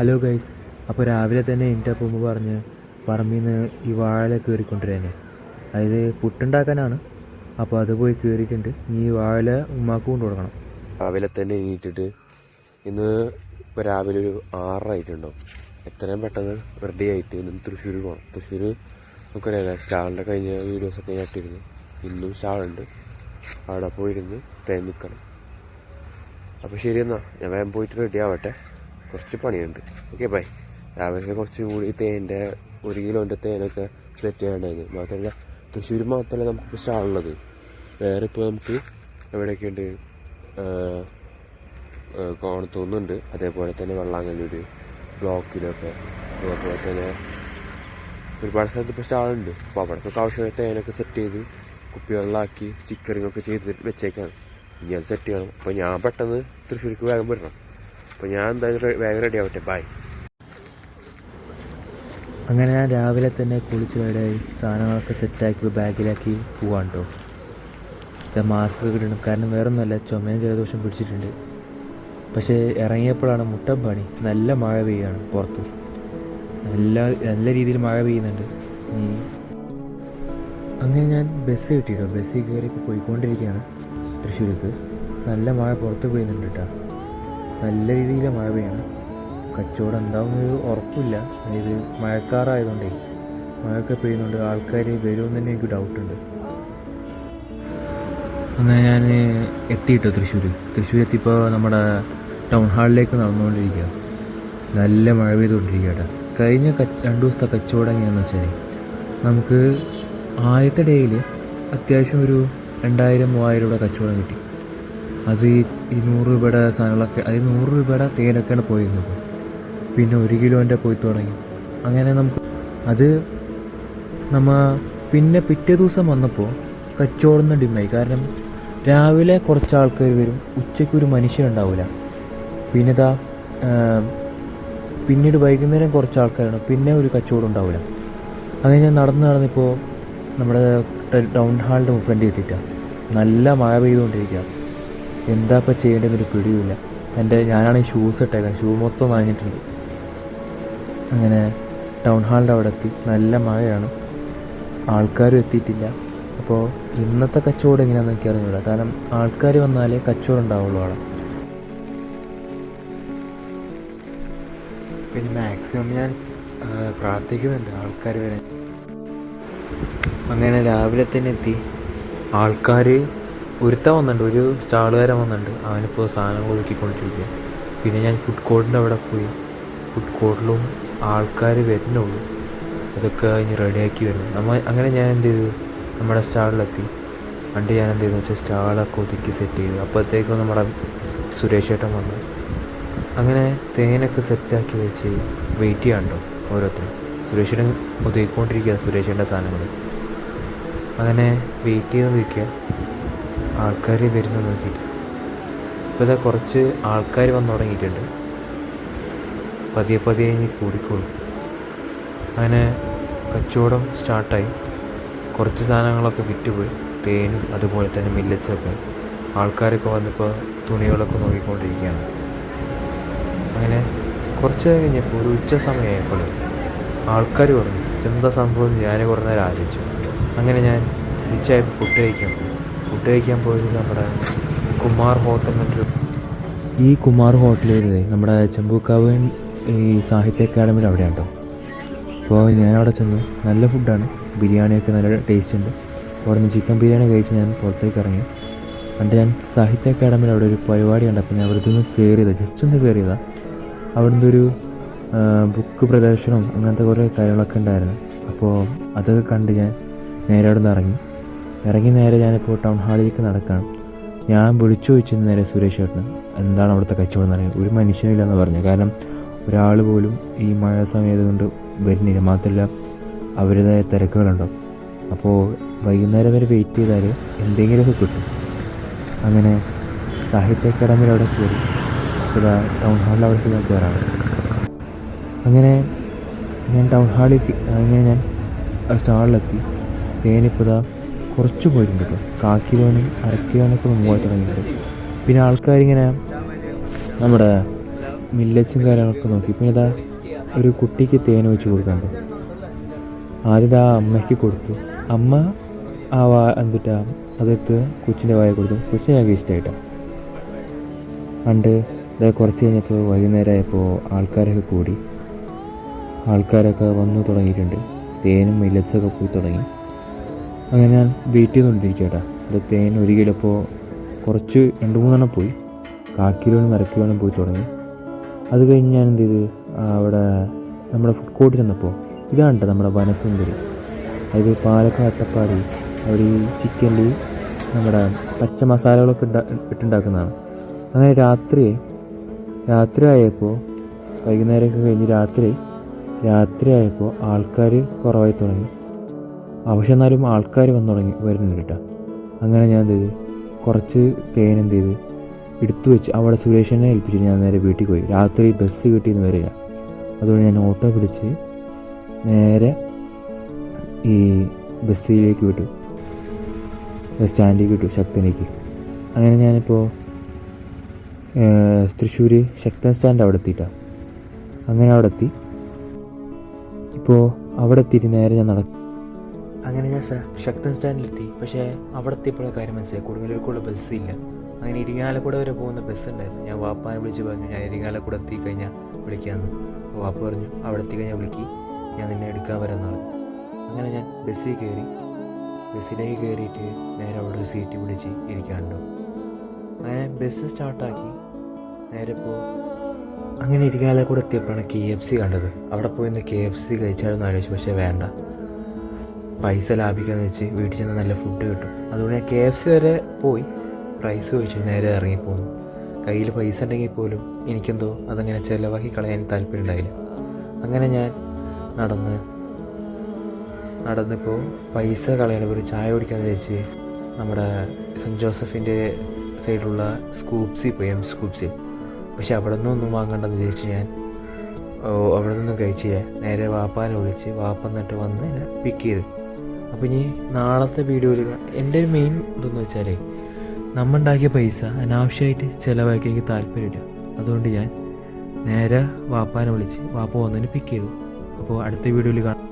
Hello guys അപ്പോൾ രാവിലെ തന്നെ എന്റെ അപ്പം പറഞ്ഞ് പറമ്പിൽ നിന്ന് ഈ വാഴ കയറിക്കൊണ്ടിരുന്നേ അതായത് പുട്ടുണ്ടാക്കാനാണ്. അപ്പോൾ അത് പോയി കയറിയിട്ടുണ്ട് ഈ വാഴ ഉമ്മാക്ക് കൊണ്ട് കൊടുക്കണം. രാവിലെ തന്നെ എണീറ്റിട്ട് ഇന്ന് ഇപ്പോൾ രാവിലെ ഒരു ആറായിട്ടുണ്ടാവും. എത്രയും പെട്ടെന്ന് റെഡി ആയിട്ട് ഇന്ന് തൃശ്ശൂർ പോകണം തൃശ്ശൂർ നമുക്കറിയാലോ സ്റ്റാളിന്റെ കഴിഞ്ഞ വീഡിയോസൊക്കെ ഞാൻ ഇട്ടിരുന്നു. ഇന്നും സ്റ്റാളുണ്ട്. അവിടെ പോയിരുന്ന് ട്രെയിൻ നിൽക്കണം അപ്പോൾ ശരി എന്നാൽ ഞാൻ വേഗം പോയിട്ട് റെഡി ആവട്ടെ. കുറച്ച് പണിയുണ്ട്. ഓക്കെ ബൈ രാവിലെ കുറച്ച് കൂടി തേന്റെ ഒരു കിലോന്റെ തേനൊക്കെ സെറ്റ് ചെയ്യേണ്ടത് മാത്രമല്ല തൃശ്ശൂർ മാത്രമല്ല നമുക്ക് സ്റ്റാളുള്ളത് വേറെ ഇപ്പോൾ നമുക്ക് എവിടെയൊക്കെയുണ്ട്? കോണത്തൊന്നുണ്ട്. അതേപോലെ തന്നെ വെള്ളാങ്കല്ലൂർ ബ്ലോക്കിലൊക്കെ. അതേപോലെ തന്നെ ഒരുപാട് സ്ഥലത്ത് ഇപ്പോൾ സ്റ്റാളുണ്ട് അപ്പോൾ അവിടെയൊക്കെ ആവശ്യമായ തേനൊക്കെ സെറ്റ് ചെയ്ത് കുപ്പികളിലാക്കി സ്റ്റിക്കറിങ്ങൊക്കെ ചെയ്ത് വെച്ചേക്കാണ്. ഇനി അത് സെറ്റ് ചെയ്യണം. അപ്പോൾ ഞാൻ പെട്ടെന്ന് തൃശ്ശൂർക്ക് വേഗം വരണം അപ്പോൾ ഞാൻ എന്തായാലും വേഗം റെഡി ആവട്ടെ. ബൈ അങ്ങനെ ഞാൻ രാവിലെ തന്നെ കുളിച്ച് റെഡിയായി. സാധനങ്ങളൊക്കെ സെറ്റാക്കി ബാഗിലാക്കി പോവാൻ കേട്ടോ മാസ്ക് ഒക്കെ ഇടണം. കാരണം വേറൊന്നുമല്ല ചുമയും ജലദോഷം പിടിച്ചിട്ടുണ്ട്. പക്ഷേ ഇറങ്ങിയപ്പോഴാണ് മുട്ട പണി. നല്ല മഴ പെയ്യാണ് പുറത്ത്. നല്ല നല്ല രീതിയിൽ മഴ പെയ്യുന്നുണ്ട്. അങ്ങനെ ഞാൻ ബസ് കിട്ടിയിട്ടോ ബസ്സിൽ കയറി പോയിക്കൊണ്ടിരിക്കുകയാണ് തൃശ്ശൂർക്ക്. നല്ല മഴ പുറത്ത് പെയ്യുന്നുണ്ട് കേട്ടോ നല്ല രീതിയിലെ മഴ പെയ്യണം. കച്ചവടം എന്താവുന്നൊരു ഉറപ്പില്ല. അതായത് മഴക്കാറായതുകൊണ്ടേ മഴയൊക്കെ പെയ്യുന്നുണ്ട്. ആൾക്കാർ വരുമെന്ന് തന്നെ എനിക്ക് ഡൗട്ടുണ്ട് അങ്ങനെ ഞാൻ എത്തിയിട്ടോ തൃശ്ശൂർ തൃശ്ശൂർ എത്തിയപ്പോൾ നമ്മുടെ ടൗൺ ഹാളിലേക്ക് നടന്നുകൊണ്ടിരിക്കുക. നല്ല മഴ പെയ്തുകൊണ്ടിരിക്കുക കഴിഞ്ഞ രണ്ട് ദിവസത്തെ കച്ചവടം എങ്ങനെയാണെന്ന് വെച്ചാൽ നമുക്ക് ആദ്യത്തെ ഡേയിൽ അത്യാവശ്യം ഒരു രണ്ടായിരം മൂവായിരം രൂപ കച്ചവടം കിട്ടി. അത് ഈ നൂറ് രൂപയുടെ സാധനങ്ങളൊക്കെ അത് നൂറ് രൂപയുടെ തേനൊക്കെയാണ് പോയിരുന്നത്. പിന്നെ ഒരു കിലോന്റെ പോയി തുടങ്ങി. അങ്ങനെ നമുക്ക് അത് നമ്മ പിന്നെ പിറ്റേ ദിവസം വന്നപ്പോൾ കച്ചവടം ഡിമായി കാരണം രാവിലെ കുറച്ച് ആൾക്കാർ വരും ഉച്ചയ്ക്ക് ഒരു മനുഷ്യൻ ഉണ്ടാവില്ല പിന്നെ ഇതാ പിന്നീട് വൈകുന്നേരം കുറച്ച് ആൾക്കാരാണ് പിന്നെ ഒരു കച്ചവടം ഉണ്ടാവില്ല അങ്ങനെ ഞാൻ നടന്ന് നടന്നിപ്പോൾ നമ്മുടെ ടൗൺ ഹാളിന്റെ ഫ്രണ്ട് എത്തിയിട്ടാണ് നല്ല മഴ പെയ്തുകൊണ്ടിരിക്കുക എന്താ ഇപ്പം ചെയ്യേണ്ടതെന്നൊരു പിടിയില്ല എന്റെ ഞാനാണെങ്കിൽ ഷൂസ് ഇട്ടേക്കാൻ ഷൂ മൊത്തം വാങ്ങിയിട്ടുണ്ട്. അങ്ങനെ ടൗൺ ഹാളിന്റെ അവിടെ എത്തി. നല്ല മഴയാണ്. ആൾക്കാരും എത്തിയിട്ടില്ല. അപ്പോൾ ഇന്നത്തെ കച്ചവടം എങ്ങനെയാണെന്ന് എനിക്ക് അറിഞ്ഞൂടാ. കാരണം ആൾക്കാർ വന്നാലേ കച്ചവടം ഉണ്ടാവുള്ളൂ അവിടെ. പിന്നെ മാക്സിമം ഞാൻ പ്രാർത്ഥിക്കുന്നുണ്ട് ആൾക്കാർ വരെ അങ്ങനെ രാവിലെ തന്നെ എത്തി. ആൾക്കാർ ഒരുത്തൻ വന്നിട്ടുണ്ട് ഒരു സ്റ്റാളുകാരൻ വന്നിട്ടുണ്ട്. അവനിപ്പോൾ സാധനങ്ങൾ ഒതുക്കിക്കൊണ്ടിരിക്കുക പിന്നെ ഞാൻ ഫുഡ് കോർട്ടിന്റെ അവിടെ പോയി. ഫുഡ് കോർട്ടിലും ആൾക്കാർ വരുന്നുള്ളൂ. അതൊക്കെ ഇനി റെഡിയാക്കി വരുന്നു നമ്മൾ അങ്ങനെ ഞാൻ എന്ത് ചെയ്തു? നമ്മുടെ സ്റ്റാളിലെത്തി പണ്ട് ഞാൻ എന്ത് ചെയ്തു? വെച്ചാൽ സ്റ്റാളൊക്കെ ഒതുക്കി സെറ്റ് ചെയ്തു. അപ്പോഴത്തേക്കും നമ്മുടെ സുരേഷ് ഏട്ടൻ വന്നു. അങ്ങനെ തേനൊക്കെ സെറ്റാക്കി വെച്ച് വെയിറ്റ് ചെയ്യാണ്ടോ ഓരോരുത്തരും. സുരേഷിനെ ഒതുക്കിക്കൊണ്ടിരിക്കുക സുരേഷിന്റെ സാധനങ്ങൾ അങ്ങനെ വെയിറ്റ് ചെയ്ത് നിൽക്കുക ആൾക്കാർ വരുന്നത് നോക്കിയിട്ട്. ഇപ്പോൾ ഇതാ കുറച്ച് ആൾക്കാർ വന്നു തുടങ്ങിയിട്ടുണ്ട്. പതിയെ പതിയെ ഇനി കൂടിക്കോളും. അങ്ങനെ കച്ചവടം സ്റ്റാർട്ടായി. കുറച്ച് സാധനങ്ങളൊക്കെ വിറ്റുപോയി. തേനും അതുപോലെ തന്നെ മില്ലച്ചൊക്കെ ആൾക്കാരൊക്കെ വന്നിപ്പോൾ തുണികളൊക്കെ നോക്കിക്കൊണ്ടിരിക്കുകയാണ്. അങ്ങനെ കുറച്ച് കഴിഞ്ഞപ്പോൾ ഒരു ഉച്ച സമയമായപ്പോൾ ആൾക്കാർ പറഞ്ഞു എന്താ സംഭവം ഞാൻ കുറേ നേരം ആലോചിച്ചു. അങ്ങനെ ഞാൻ ഉച്ചയായപ്പോൾ ഫുഡ് കഴിക്കാൻ ഫുഡ് കഴിക്കാൻ പോയത് നമ്മുടെ കുമാർ ഹോട്ടൽ ഈ കുമാർ ഹോട്ടലിൽ നമ്മുടെ ചെമ്പൂക്കാവ് ഈ സാഹിത്യ അക്കാദമിയിൽ അവിടെയാണ് കേട്ടോ. അപ്പോൾ ഞാൻ അവിടെ ചെന്നു. നല്ല ഫുഡാണ്. ബിരിയാണിയൊക്കെ നല്ല ടേസ്റ്റ് ഉണ്ട്. അവിടെ നിന്ന് ചിക്കൻ ബിരിയാണി കഴിച്ച് ഞാൻ പുറത്തേക്ക് ഇറങ്ങി. പണ്ട് ഞാൻ സാഹിത്യ അക്കാദമിയിൽ അവിടെ ഒരു പരിപാടി ഉണ്ട് അപ്പോൾ ഞാൻ അവിടെ നിന്ന് കയറിയതാണ് ജസ്റ്റ് ഒന്ന് കയറിയതാണ് അവിടെ നിന്നൊരു ബുക്ക് പ്രദർശനം അങ്ങനത്തെ കുറേ കാര്യങ്ങളൊക്കെ ഉണ്ടായിരുന്നു. അപ്പോൾ അതൊക്കെ കണ്ട് ഞാൻ നേരെ അവിടെ നിന്ന് ഇറങ്ങി. ഇറങ്ങി നേരെ ഞാനിപ്പോൾ ടൗൺ ഹാളിലേക്ക് നടക്കണം. ഞാൻ വിളിച്ചു ചോദിച്ചു നേരെ സുരേഷ് ചേട്ടന് എന്താണ് അവിടുത്തെ കച്ചവടം? എന്ന് പറയുന്നത് ഒരു മനുഷ്യനില്ലെന്ന് പറഞ്ഞു. കാരണം ഒരാൾ പോലും ഈ മഴ സമയത്ത് കൊണ്ട് വരുന്നില്ല. മാത്രമല്ല അവരുടേതായ തിരക്കുകളുണ്ടാവും അപ്പോൾ വൈകുന്നേരം വരെ വെയിറ്റ് ചെയ്താൽ എന്തെങ്കിലുമൊക്കെ കിട്ടും. അങ്ങനെ സാഹിത്യ അക്കാദമിയിൽ അവിടെ കയറി ഇതാ ടൗൺ ഹാളിൽ അവിടെ ഞാൻ കയറാണ് അങ്ങനെ ഞാൻ ടൗൺ ഹാളിലേക്ക് അങ്ങനെ ഞാൻ സ്റ്റാളിലെത്തി തേനിപ്പതാ കുറച്ച് പോയിട്ടുണ്ട് കേട്ടോ കാ കിലോനും അര കിലോനൊക്കെ മുമ്പായിട്ട് തുടങ്ങിയിട്ടുണ്ട് പിന്നെ ആൾക്കാരിങ്ങനെ നമ്മുടെ മില്ലറ്റ്സും കാര്യങ്ങളൊക്കെ നോക്കി. പിന്നെ ഇതാ ഒരു കുട്ടിക്ക് തേൻ വെച്ച് കൊടുക്കാണ്ട് ആദ്യം ആ അമ്മയ്ക്ക് കൊടുത്തു. അമ്മ ആ വാ എന്തിട്ടാ അതെടുത്ത് കൊച്ചിന്റെ വായ കൊടുത്തു. കൊച്ചിന് ഞങ്ങൾക്ക് ഇഷ്ടമായിട്ടാണ് പണ്ട് ഇതാ കുറച്ച് കഴിഞ്ഞപ്പോൾ വൈകുന്നേരമായപ്പോൾ ആൾക്കാരൊക്കെ കൂടി. ആൾക്കാരൊക്കെ വന്നു തുടങ്ങിയിട്ടുണ്ട്. തേനും മില്ലറ്റ്സൊക്കെ പോയി തുടങ്ങി. അങ്ങനെ ഞാൻ വെയിറ്റ് ചെയ്തുകൊണ്ടിരിക്കട്ടാ ഇത് തേൻ ഒരു കിലോ ഇപ്പോൾ കുറച്ച് രണ്ട് മൂന്നെണ്ണം പോയി. കാക്കിലോനും അരക്കിലോനും പോയി തുടങ്ങി. അത് കഴിഞ്ഞ് ഞാൻ എന്ത് ചെയ്ത്? അവിടെ നമ്മുടെ ഫുഡ് കോർട്ടിൽ ചെന്നപ്പോൾ ഇതാണ് നമ്മുടെ വനസുന്ദരി. അതായത് പാലക്കാട് അട്ടപ്പാടി. അവിടെ ഈ ചിക്കനിൽ നമ്മുടെ പച്ച മസാലകളൊക്കെ ഇട്ടുണ്ടാക്കുന്നതാണ്. അങ്ങനെ രാത്രി രാത്രി ആയപ്പോൾ വൈകുന്നേരമൊക്കെ കഴിഞ്ഞ് രാത്രി രാത്രി ആയപ്പോൾ ആൾക്കാർ കുറവായി തുടങ്ങി. പക്ഷെ എന്നാലും ആൾക്കാർ വന്നു തുടങ്ങി വരുന്നുണ്ട് കേട്ടോ. അങ്ങനെ ഞാൻ എന്ത് ചെയ്ത്? കുറച്ച് തേൻ എന്ത് ചെയ്ത്? എടുത്തു വെച്ച് അവിടെ സുരേഷിനെ ഏൽപ്പിച്ചിട്ട് ഞാൻ നേരെ വീട്ടിൽ പോയി. രാത്രി ബസ് കിട്ടിയെന്ന് വരില്ല. അതുകൊണ്ട് ഞാൻ ഓട്ടോ പിടിച്ച് നേരെ ഈ ബസ്സിലേക്ക് വിട്ടു. സ്റ്റാൻഡിലേക്ക് വിട്ടു ശക്തനിലേക്ക് അങ്ങനെ ഞാനിപ്പോൾ തൃശ്ശൂർ ശക്തൻ സ്റ്റാൻഡ് അവിടെ എത്തിയിട്ടാണ് അങ്ങനെ അവിടെ എത്തി. ഇപ്പോൾ അവിടെ എത്തിയിട്ട് നേരെ ഞാൻ നടക്കും അങ്ങനെ ഞാൻ ശക്തൻ സ്റ്റാൻഡിലെത്തി. പക്ഷേ അവിടെ എത്തിയപ്പോഴേ കാര്യം മനസ്സിലായി. കൊടുങ്ങല്ലൂർക്കുള്ള ബസ്സില്ല അങ്ങനെ ഇരിങ്ങാലക്കൂടെ വരെ പോകുന്ന ബസ് ഉണ്ടായിരുന്നു. ഞാൻ വാപ്പാനെ വിളിച്ച് പറഞ്ഞു ഞാൻ ഇരിങ്ങാലക്കൂടെ എത്തി കഴിഞ്ഞാൽ വിളിക്കാമെന്ന് അപ്പോൾ വാപ്പ പറഞ്ഞു അവിടെ എത്തി കഴിഞ്ഞാൽ വിളിക്കി. ഞാൻ നിന്നെ എടുക്കാൻ വരാമെന്ന് പറഞ്ഞു. അങ്ങനെ ഞാൻ ബസ്സിൽ കയറി ബസ്സിലേക്ക് കയറിയിട്ട് നേരെ അവിടെ ഒരു സീറ്റ് പിടിച്ച് ഇരിക്കാനുണ്ടോ. അങ്ങനെ ബസ് സ്റ്റാർട്ടാക്കി നേരെ പോ അങ്ങനെ ഇരിങ്ങാലക്കുട എത്തിയപ്പോഴാണ് കെ എഫ് സി കണ്ടത്. അവിടെ പോയി ഒന്ന് കെ എഫ് സി കഴിച്ചാലൊന്നും ആലോചിച്ചു പക്ഷേ വേണ്ട. പൈസ ലാഭിക്കാന്ന് വെച്ച് വീട്ടിൽ ചെന്ന് നല്ല ഫുഡ് കിട്ടും. അതുകൊണ്ട് ഞാൻ കെ എഫ് സി വരെ പോയി. പ്രൈസ് ചോദിച്ചു നേരെ ഇറങ്ങിപ്പോന്നു കയ്യിൽ പൈസ ഉണ്ടെങ്കിൽ പോലും എനിക്കെന്തോ അതങ്ങനെ ചിലവാക്കി കളയാൻ താല്പര്യം ഉണ്ടായില്ല. അങ്ങനെ ഞാൻ നടന്ന് നടന്നിപ്പോൾ പൈസ കളയണ ഒരു ചായ കുടിക്കാന്ന് വെച്ച് നമ്മുടെ സെന്റ് ജോസഫിന്റെ സൈഡിലുള്ള സ്കൂപ്സിൽ പോയി എം സ്കൂപ്സിൽ പക്ഷെ അവിടെ നിന്നൊന്നും വാങ്ങണ്ടെന്ന് വിചാരിച്ച് ഞാൻ അവിടെ നിന്നും കഴിച്ചില്ല. നേരെ വാപ്പാനെ വിളിച്ച് വാപ്പ എന്നിട്ട് വന്ന് പിക്ക് ചെയ്ത്. അപ്പോൾ ഇനി നാളത്തെ വീഡിയോയിൽ എന്റെ ഒരു മെയിൻ ഇതെന്ന് വെച്ചാലേ നമ്മളുണ്ടാക്കിയ പൈസ അനാവശ്യമായിട്ട് ചിലവാക്കി എനിക്ക് താല്പര്യമില്ല. അതുകൊണ്ട് ഞാൻ നേരെ വാപ്പാനെ വിളിച്ച് വാപ്പ വന്നതിന് പിക്ക് ചെയ്തു. അപ്പോൾ അടുത്ത വീഡിയോയിൽ കാണാം.